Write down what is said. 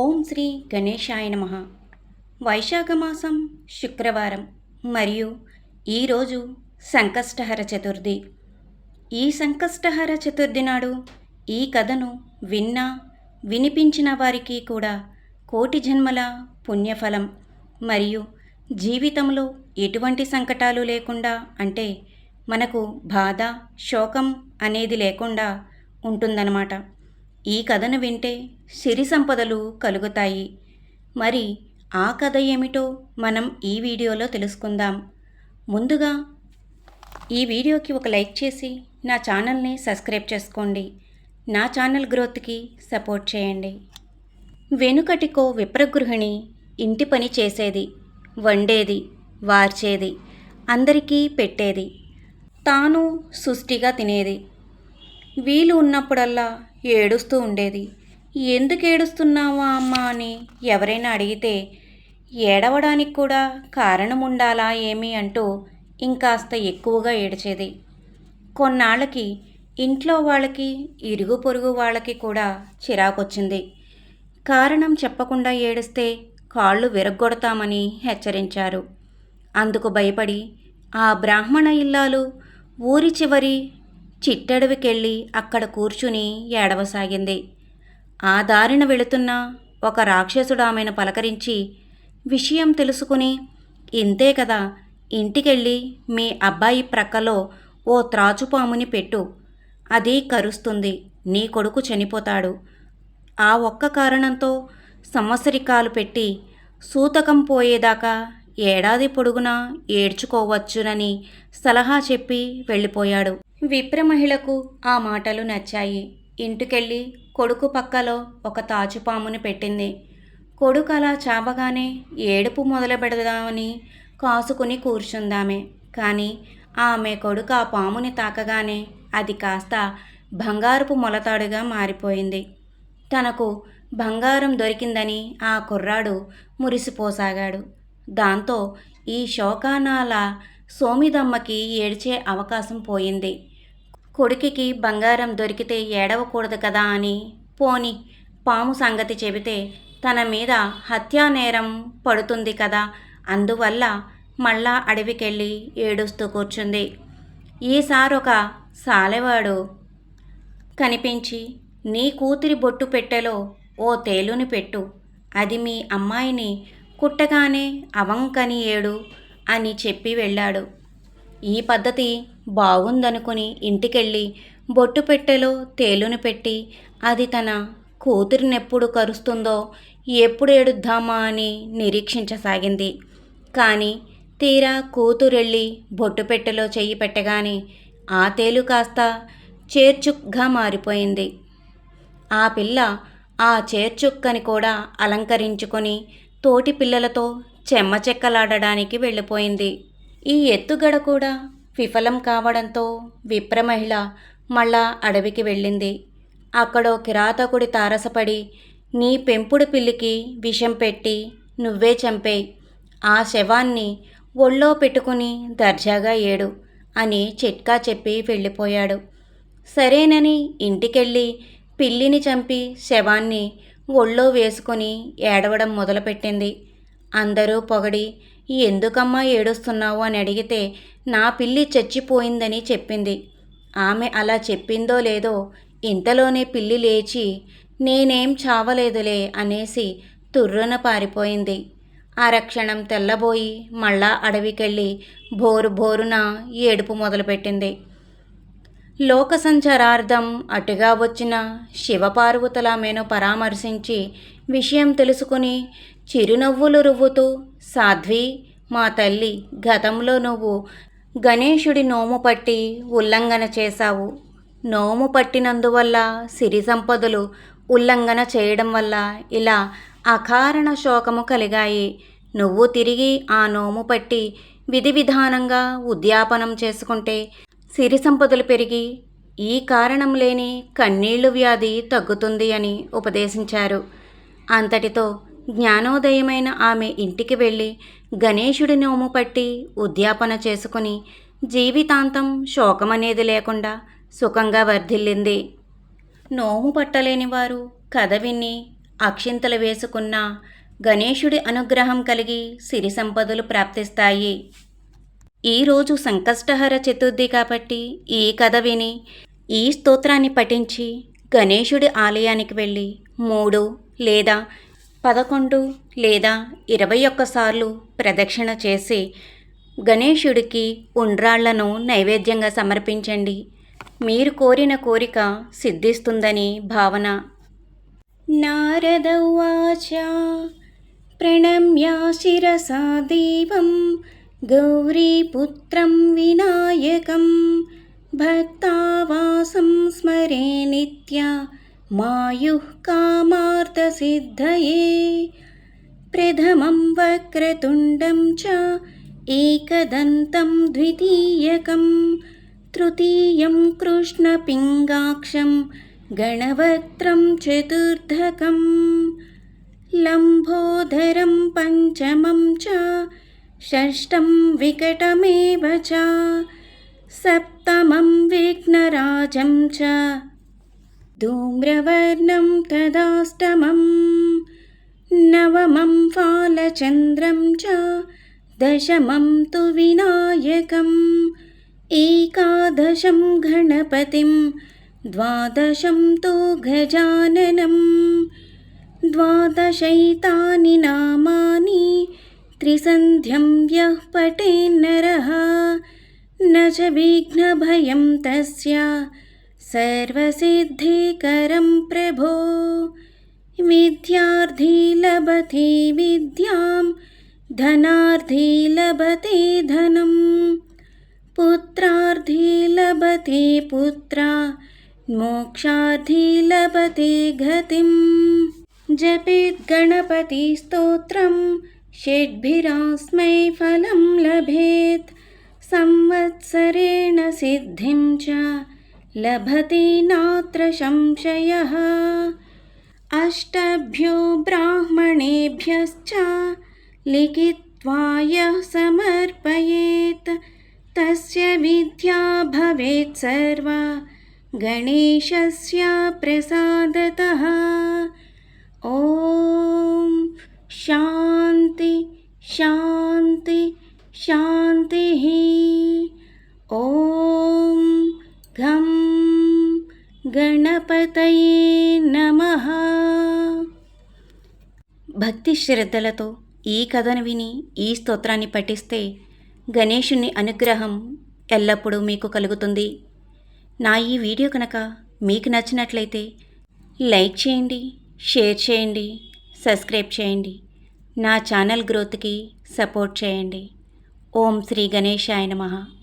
ఓం శ్రీ గణేశాయ నమ. వైశాఖ మాసం శుక్రవారం మరియు ఈరోజు సంకష్టహర చతుర్థి. ఈ సంకష్టహర చతుర్థి నాడు ఈ కథను విన్నా వినిపించిన వారికి కూడా కోటి జన్మల పుణ్యఫలం మరియు జీవితంలో ఎటువంటి సంకటాలు లేకుండా అంటే మనకు బాధ శోకం అనేది లేకుండా ఉంటుందన్నమాట. ఈ కథను వింటే సిరి సంపదలు కలుగుతాయి. మరి ఆ కథ ఏమిటో మనం ఈ వీడియోలో తెలుసుకుందాం. ముందుగా ఈ వీడియోకి ఒక లైక్ చేసి నా ఛానల్ని సబ్స్క్రైబ్ చేసుకోండి. నా ఛానల్ గ్రోత్కి సపోర్ట్ చేయండి. వెనుకటికో విప్రగృహిణి ఇంటి పని చేసేది వండేది వార్చేది అందరికీ పెట్టేది. తాను సుష్టిగా తినేది. వీలు ఉన్నప్పుడల్లా ఏడుస్తూ ఉండేది. ఎందుకు ఏడుస్తున్నావా అమ్మా అని ఎవరైనా అడిగితే ఏడవడానికి కూడా కారణం ఉండాలా ఏమి అంటూ ఇంకాస్త ఎక్కువగా ఏడ్చేది. కొన్నాళ్ళకి ఇంట్లో వాళ్ళకి ఇరుగు పొరుగు వాళ్ళకి కూడా చిరాకొచ్చింది. కారణం చెప్పకుండా ఏడిస్తే కాళ్ళు విరగ్గొడతామని హెచ్చరించారు. అందుకు భయపడి ఆ బ్రాహ్మణ ఇల్లాలు ఊరి చివరి చిట్టడవికెళ్ళి అక్కడ కూర్చుని ఏడవసాగింది. ఆ దారిన వెళుతున్న ఒక రాక్షసుడు ఆమెను పలకరించి విషయం తెలుసుకుని ఇంతే కదా ఇంటికెళ్ళి మీ అబ్బాయి ప్రక్కలో ఓ త్రాచుపాముని పెట్టు. అది కరుస్తుంది నీ కొడుకు చనిపోతాడు ఆ ఒక్క కారణంతో సంవత్సరికాలు పెట్టి సూతకం పోయేదాకా ఏడాది పొడుగునా ఏడ్చుకోవచ్చునని సలహా చెప్పి వెళ్ళిపోయాడు. విప్రమహిళకు ఆ మాటలు నచ్చాయి. ఇంటికెళ్ళి కొడుకు పక్కలో ఒక తాచుపామును పెట్టింది. కొడుకు అలా చావగానే ఏడుపు మొదలుపెడదామని కాసుకుని కూర్చుందామే. కానీ ఆమె కొడుకు ఆ పాముని తాకగానే అది కాస్త బంగారపు మొలతాడుగా మారిపోయింది. తనకు బంగారం దొరికిందని ఆ కుర్రాడు మురిసిపోసాగాడు. దాంతో ఈ శోకానాల సోమిదమ్మకి ఏడ్చే అవకాశం పోయింది. కొడుకుకి బంగారం దొరికితే ఏడవకూడదు కదా అని. పోని పాము సంగతి చెబితే తన మీద హత్యా నేరం పడుతుంది కదా. అందువల్ల మళ్ళా అడవికెళ్ళి ఏడుస్తూ కూర్చుంది. ఈసారి ఒక సాలెవాడు. కనిపించి నీ కూతురి బొట్టు పెట్టెలో ఓ తేలుని పెట్టు. అది మీ అమ్మాయిని కుట్టగానే అవంకని ఏడు అని చెప్పి వెళ్ళాడు. ఈ పద్ధతి బాగుందనుకుని ఇంటికెళ్ళి బొట్టు పెట్టెలో తేలుని పెట్టి అది తన కూతురినెప్పుడు కరుస్తుందో ఎప్పుడు ఏడుద్దామా అని నిరీక్షించసాగింది. కానీ తీరా కూతురెళ్ళి బొట్టు పెట్టెలో చెయ్యి పెట్టగానే ఆ తేలు కాస్త చేర్చుక్గా మారిపోయింది. ఆ పిల్ల ఆ చేర్చుక్కని కూడా అలంకరించుకొని తోటి పిల్లలతో చెమ్మచెక్కలాడడానికి వెళ్ళిపోయింది. ఈ ఎత్తుగడ కూడా విఫలం కావడంతో విప్రమహిళ మళ్ళా అడవికి వెళ్ళింది. అక్కడో కిరాతకుడి తారసపడి నీ పెంపుడు పిల్లికి విషం పెట్టి నువ్వే చంపే. ఆ శవాన్ని ఒళ్ళో పెట్టుకుని దర్జాగా ఏడు అని చిట్కా చెప్పి వెళ్ళిపోయాడు. సరేనని ఇంటికెళ్ళి పిల్లిని చంపి శవాన్ని ఒళ్ళో వేసుకొని ఏడవడం మొదలుపెట్టింది. అందరూ పొగడి ఎందుకమ్మా ఏడుస్తున్నావు? అని అడిగితే నా పిల్లి చచ్చిపోయిందని చెప్పింది. ఆమె అలా చెప్పిందో లేదో ఇంతలోనే పిల్లి లేచి నేనేం చావలేదులే అనేసి తుర్రున పారిపోయింది. అరక్షణం తెల్లబోయి మళ్ళా అడవికెళ్ళి బోరు బోరున ఏడుపు మొదలుపెట్టింది. లోక సంచారార్థం అటుగా వచ్చిన శివపార్వతులామెను పరామర్శించి విషయం తెలుసుకుని చిరునవ్వులు రువ్వుతూ సాధ్వి మా తల్లి గతంలో నువ్వు గణేశుడి నోము పట్టి ఉల్లంఘన చేశావు. నోము పట్టినందువల్ల సిరి సంపదలు ఉల్లంఘన చేయడం వల్ల ఇలా అకారణ శోకము కలిగాయి. నువ్వు తిరిగి ఆ నోము పట్టి విధి విధానంగా ఉద్యాపనం చేసుకుంటే సిరి సంపదలు పెరిగి ఈ కారణం లేని కన్నీళ్ళు వ్యాధి తగ్గుతుంది అని ఉపదేశించారు. అంతటితో జ్ఞానోదయమైన ఆమె ఇంటికి వెళ్ళి గణేశుడి నోము పట్టి ఉద్యాపన చేసుకుని జీవితాంతం శోకమనేది లేకుండా సుఖంగా వర్ధిల్లింది. నోము పట్టలేని వారు కథ విని అక్షింతలు వేసుకున్న గణేశుడి అనుగ్రహం కలిగి సిరి సంపదలు ప్రాప్తిస్తాయి. ఈరోజు సంకష్టహర చతుర్థి కాబట్టి ఈ కథ విని ఈ స్తోత్రాన్ని పఠించి గణేశుడి ఆలయానికి వెళ్ళి మూడు లేదా పదకొండు లేదా ఇరవై ఒక్కసార్లు ప్రదక్షిణ చేసి గణేశుడికి ఉండ్రాళ్ళను నైవేద్యంగా సమర్పించండి. మీరు కోరిన కోరిక సిద్ధిస్తుందని భావన. నారద ఉవాచ ప్రణమ్యా శిరసా దేవం గౌరీపుత్రం వినాయకం భక్తావాసం స్మరే నిత్య मायुः कामार्थसिद्धये प्रथमं वक्रतुण्डं च एकदन्तं द्वितीयकं तृतीयं कृष्णपिङ्गाक्षं गणवत्रं चतुर्धकं लम्भोदरं पञ्चमं च षष्ठं विकटमेव च सप्तमं विघ्नराजं च धूम्रवर्णं तदाष्टमं नवमं फालचन्द्रं च दशमं तु विनायकम् एकादशं गणपतिं द्वादशं तु गजाननं द्वादशैतानि नामानि त्रिसन्ध्यं यः पटेन्नरः न च विघ्नभयं तस्य सर्वसिद्धिकरं प्रभो विद्यार्थी लभते विद्यां धनार्थी लभते धनं पुत्रार्थी लभते पुत्रा मोक्षार्थी लभते गतिं। जपेत् गणपतिस्तोत्रम् षड्भिरास्मै फलं लभेत् संवत्सरेण सिद्धिं च लभते नात्र संशयः। अष्टभ्यो ब्राह्मणेभ्यश्च लिखित्वा यः समर्पयेत्। तस्य विद्या भवेत् सर्वा गणेशस्य प्रसादतः। ॐ शान्ति शान्ति शान्तिः। ॐ గణపతయే నమ. భక్తి శ్రద్ధలతో ఈ కథను విని ఈ స్తోత్రాన్ని పఠిస్తే గణేషుని అనుగ్రహం ఎల్లప్పుడూ మీకు కలుగుతుంది. నా ఈ వీడియో కనుక మీకు నచ్చినట్లయితే లైక్ చేయండి షేర్ చేయండి సబ్స్క్రైబ్ చేయండి. నా ఛానల్ గ్రోత్కి సపోర్ట్ చేయండి. ఓం శ్రీ గణేశాయ నమః.